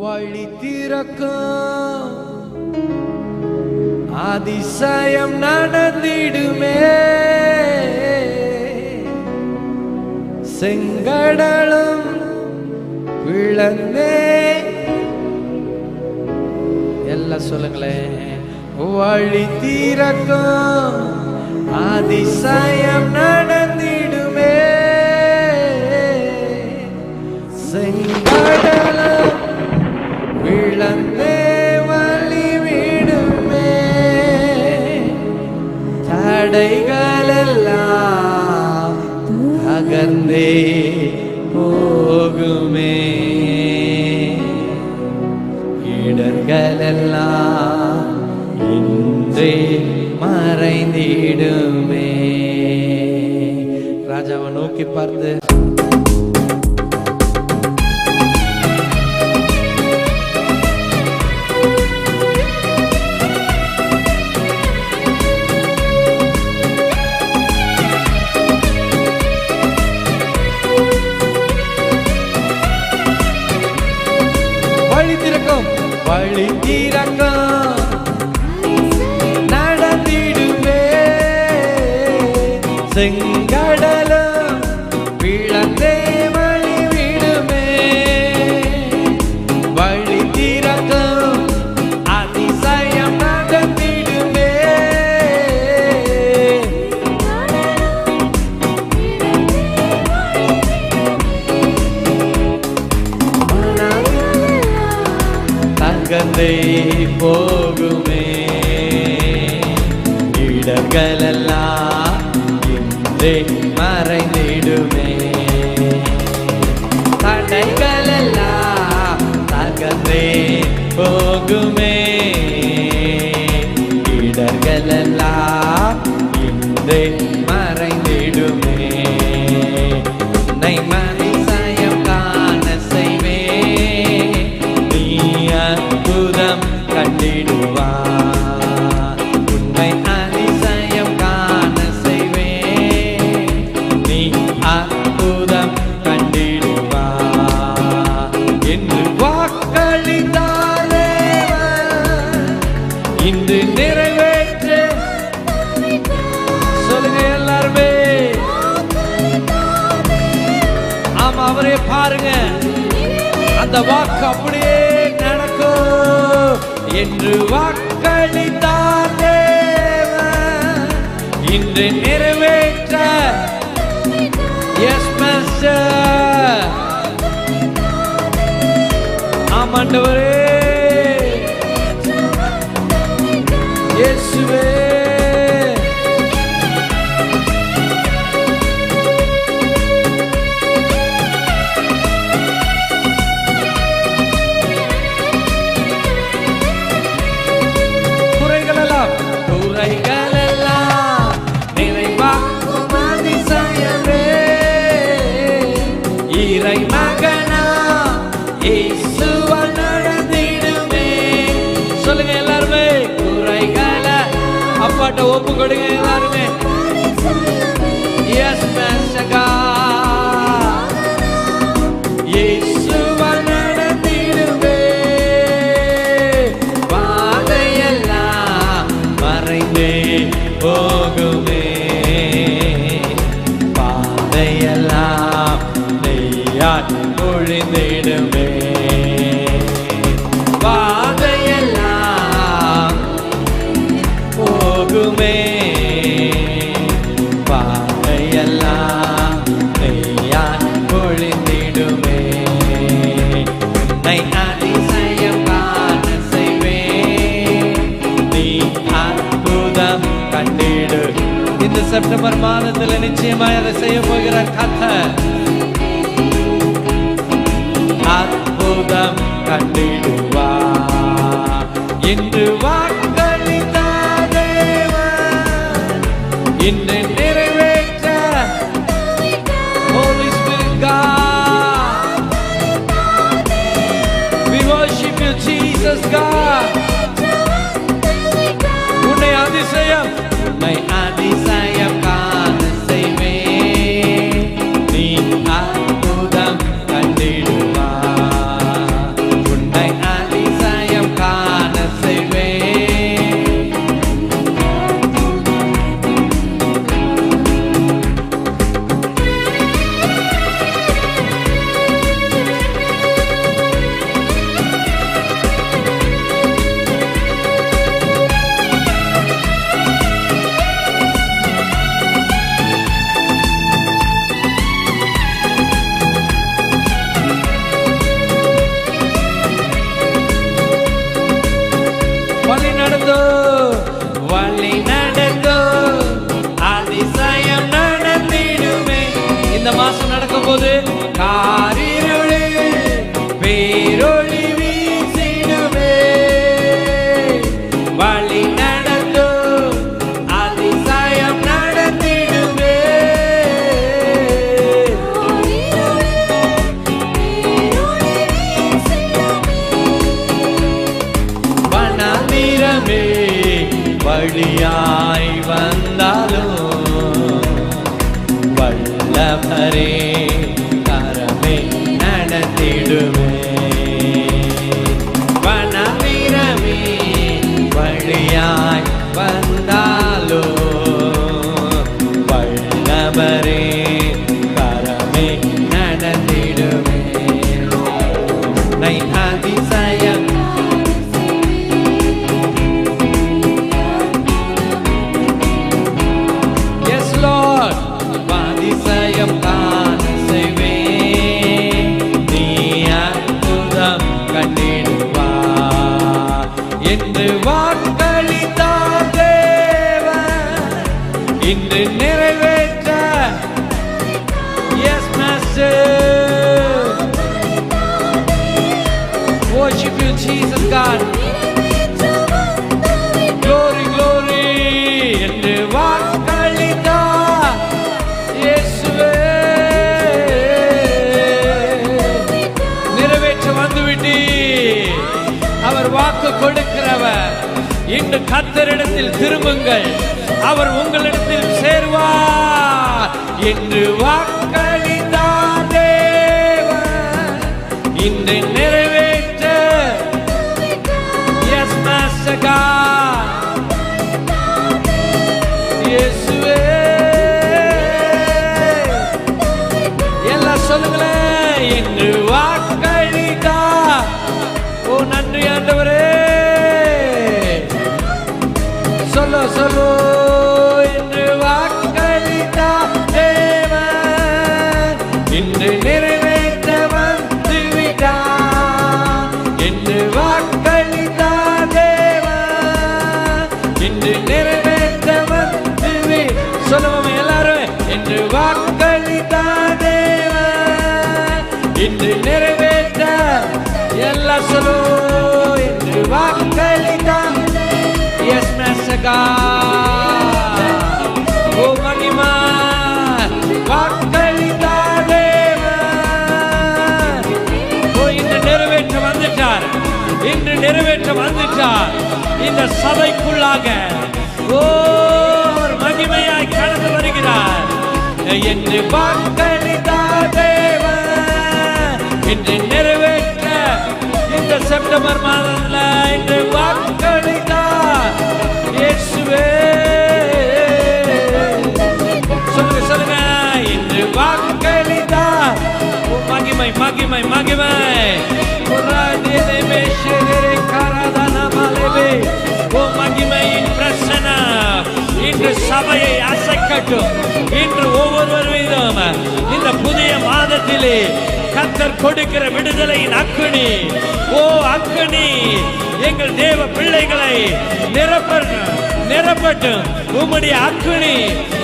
வழி திறக்கும். அதிசயம் நடந்திடுமே. செங்கடலும் விழந்தே. எல்லாம் சொல்லுங்களேன். வழி திறக்கும். அதிசயம் நடந்திடுமே. செங்கடல் இழந்தே வழிவிடுமே தடைகளெல்லாம் தடைகள் அகர்ந்தே போகுமே. இடர்களெல்லாம் இன்றே மறைந்திடுமே. ராஜாவை நோக்கி பார்த்து வழி திறக்கும் வழி திறக்கும் நடந்திடுமே. செங்கடலும் இன்றே இன்று நிறைவேற்று. சொல்லுங்க எல்லாருமே. ஆமா அவரே பாருங்க. அந்த வாக்கு அப்படியே நடக்கும். என்று வாக்களித்தார் தேவன். இன்று நிறைவேற்ற. எஸ் மாஸ்டர் ஆமாண்டவரே. மகனா இயேசுவா போகுமே. பாதையெல்லாம் நெய்யாய் பொழிந்திடுமே. உன்னை அதிசயம் நீ அற்புதம் கண்டிடு. இந்த செப்டம்பர் மாதத்தில் நிச்சயமாய் அதை செய்ய போகிற கதை அற்புதம் கண்டிடுவார். இன்று நிறைவேற்ற Holy Spirit God We worship you Jesus God இப்போது காரிருளில் பேரொளி வீசிடுமே. வழி நடந்தும் அதிசயம் நடந்திடுமே வனமிரமே வழியாய் you, Jesus God. Glory, glory. என்று வாக்களித்தார் இயேசுவே. நிறைவேற்ற வந்துவிட்டி அவர் வாக்கு கொடுக்கிறவர் இன்று கத்தரிடத்தில் திரும்புங்கள் அவர் உங்களிடத்தில் சேர்வார் என்று வாக்களித்தார் தேவன் இன்று நிறைவேற்ற மாஸ்டர் இன்று நிறைவேற்ற எல்லா சொல்லு என்று வாக்களித்தா எஸ் மெசகா ஓ மகிமா வாக்களித்தா தேவன் ஓ இன்று நிறைவேற்ற வந்துட்டார். இன்று நிறைவேற்ற வந்துட்டார். இந்த சபைக்குள்ளாக ஓ மகிமையாய் கடந்து வருகிறார். என்று வாக்களித்தார் இன்று நிறைவேற்ற இந்த செப்டம்பர் மாதத்தில் இன்று வாக்களித்தார் இயேசுவே. சொல்லுங்க சொல்லுங்க. இன்று வாக்களித்தார் மகிமை மகிமை மகிமை. மகிமையின் பிரசன இன்று சபையை அசைக்கட்டும். இன்று ஒவ்வொருவர் மீதும் இந்த புதிய மாதத்திலே கத்தர் கொடுக்கிற விடுதலையின் அக்குனி. ஓ அக்குனி எங்கள் தேவ பிள்ளைகளை நிரப்பட்டும் நிரப்பட்டும். உம்முடைய அக்குனி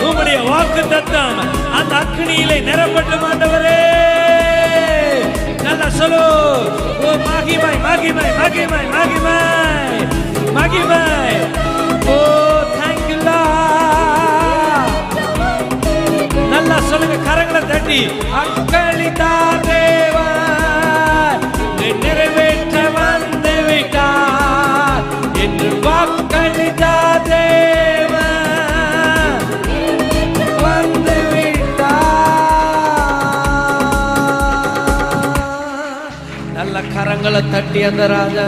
உம்முடைய வாக்கு தத்தம் அந்த அக்குனியிலே நிரப்பட்டும் ஆண்டவரே. நல்லா சொல்லு. ஓ மகிமை மகிமை மகிமை மகிமை மகிமை. கரங்களை தட்டி அக்களித்தார் தேவன் நிறைவேற்ற வந்து விட்டார் என்று வாக்களித்தார் தேவன் வந்து விட்டார் நல்ல கரங்களை தட்டி அந்த ராஜா